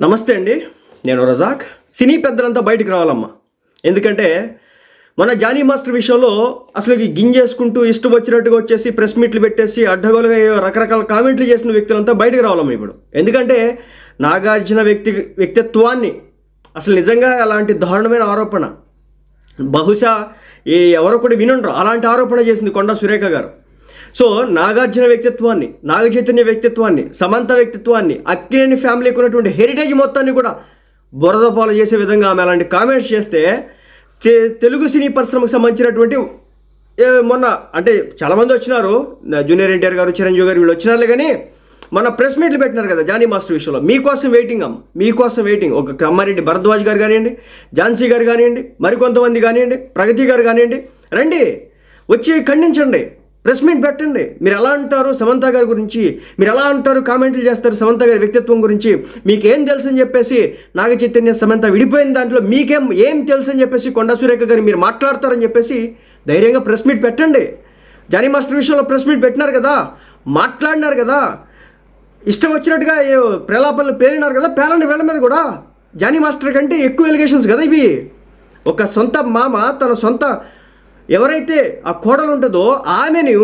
నమస్తే అండి నేను రజాక్. సినీ పెద్దలంతా బయటికి రావాలమ్మా. ఎందుకంటే మన జానీ మాస్టర్ విషయంలో అసలు ఈ గింజేసుకుంటూ ఇష్టం వచ్చినట్టుగా వచ్చేసి ప్రెస్ మీట్లు పెట్టేసి అడ్డగోలుగా రకరకాల కామెంట్లు చేసిన వ్యక్తులంతా బయటికి రావాలమ్మా ఇప్పుడు. ఎందుకంటే నాగార్జున వ్యక్తి వ్యక్తిత్వాన్ని అసలు నిజంగా అలాంటి దారుణమైన ఆరోపణ. బహుశా ఈ ఎవరో కూడా వినుండ్రు. అలాంటి ఆరోపణ చేసింది కొండ సురేఖ గారు. సో నాగార్జున వ్యక్తిత్వాన్ని నాగ చైతన్య వ్యక్తిత్వాన్ని సమంత వ్యక్తిత్వాన్ని అక్కినేని ఫ్యామిలీకి ఉన్నటువంటి హెరిటేజ్ మొత్తాన్ని కూడా బురద పాలు చేసే విధంగా ఆమె అలాంటి కామెంట్స్ చేస్తే తె- తెలుగు సినీ పరిశ్రమకు సంబంధించినటువంటి మొన్న అంటే చాలామంది వచ్చినారు. నా జూనియర్ ఎన్టీఆర్ గారు చిరంజీవి గారు వీళ్ళు వచ్చినారులే కానీ మన ప్రెస్ మీట్లు పెట్టినారు కదా జానీ మాస్టర్ విషయంలో. మీకోసం వెయిటింగ్ అమ్మ మీకోసం వెయిటింగ్ ఒక కమ్మారెడ్డి భరద్వాజ్ గారు కానివ్వండి ఝాన్సీ గారు కానివ్వండి మరికొంతమంది కానివ్వండి ప్రగతి గారు కానివ్వండి రండి వచ్చి ఖండించండి. ప్రెస్ మీట్ పెట్టండి. మీరు ఎలా అంటారు సమంత గారి గురించి? మీరు ఎలా అంటారు కామెంట్లు చేస్తారు సమంత గారి వ్యక్తిత్వం గురించి? మీకేం తెలుసు అని చెప్పేసి నాగ చైతన్య సమంత విడిపోయిన దాంట్లో మీకేం ఏం తెలుసు అని చెప్పేసి కొండ సురేఖ గారు మీరు మాట్లాడతారని చెప్పేసి ధైర్యంగా ప్రెస్ మీట్ పెట్టండి. జానీ మాస్టర్ విషయంలో ప్రెస్ మీట్ పెట్టినారు కదా? మాట్లాడినారు కదా? ఇష్టం వచ్చినట్టుగా ప్రలాపనలు పేలినారు కదా? పేలండి వేళ మీద కూడా. జానీ మాస్టర్ కంటే ఎక్కువ ఎలిగేషన్స్ కదా ఇవి. ఒక సొంత మామ తన సొంత ఎవరైతే ఆ కోడలు ఉంటుందో ఆమెను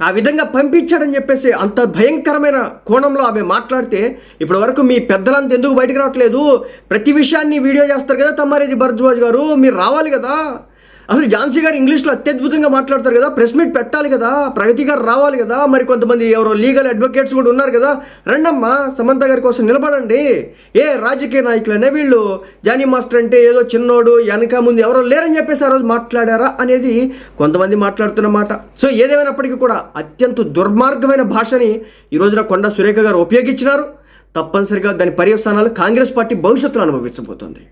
ఆ విధంగా పంపించాడని చెప్పేసి అంత భయంకరమైన కోణంలో ఆమె మాట్లాడితే ఇప్పటి వరకు మీ పెద్దలంతా ఎందుకు బయటకు రావట్లేదు? ప్రతి విషయాన్ని వీడియో చేస్తారు కదా తమ్మారెడ్డి భరద్వాజ్ గారు మీరు రావాలి కదా? అసలు ఝాన్సీ గారు ఇంగ్లీష్లో అత్యద్భుతంగా మాట్లాడతారు కదా ప్రెస్ మీట్ పెట్టాలి కదా ప్రగతి గారు రావాలి కదా మరి కొంతమంది ఎవరో లీగల్ అడ్వకేట్స్ కూడా ఉన్నారు కదా. రండమ్మా సమంత గారి కోసం నిలబడండి. ఏ రాజకీయ నాయకులనే వీళ్ళు? జానీ మాస్టర్ అంటే ఏదో చిన్నోడు వెనక ముందు ఎవరో లేరని చెప్పేసి ఆ రోజు మాట్లాడారా అనేది కొంతమంది మాట్లాడుతున్న మాట. సో ఏదేమైనప్పటికీ కూడా అత్యంత దుర్మార్గమైన భాషని ఈ రోజున కొండ సురేఖ గారు ఉపయోగించినారు. తప్పనిసరిగా దాని పర్యవసానాలు కాంగ్రెస్ పార్టీ భవిష్యత్తులో అనుభవించబోతోంది.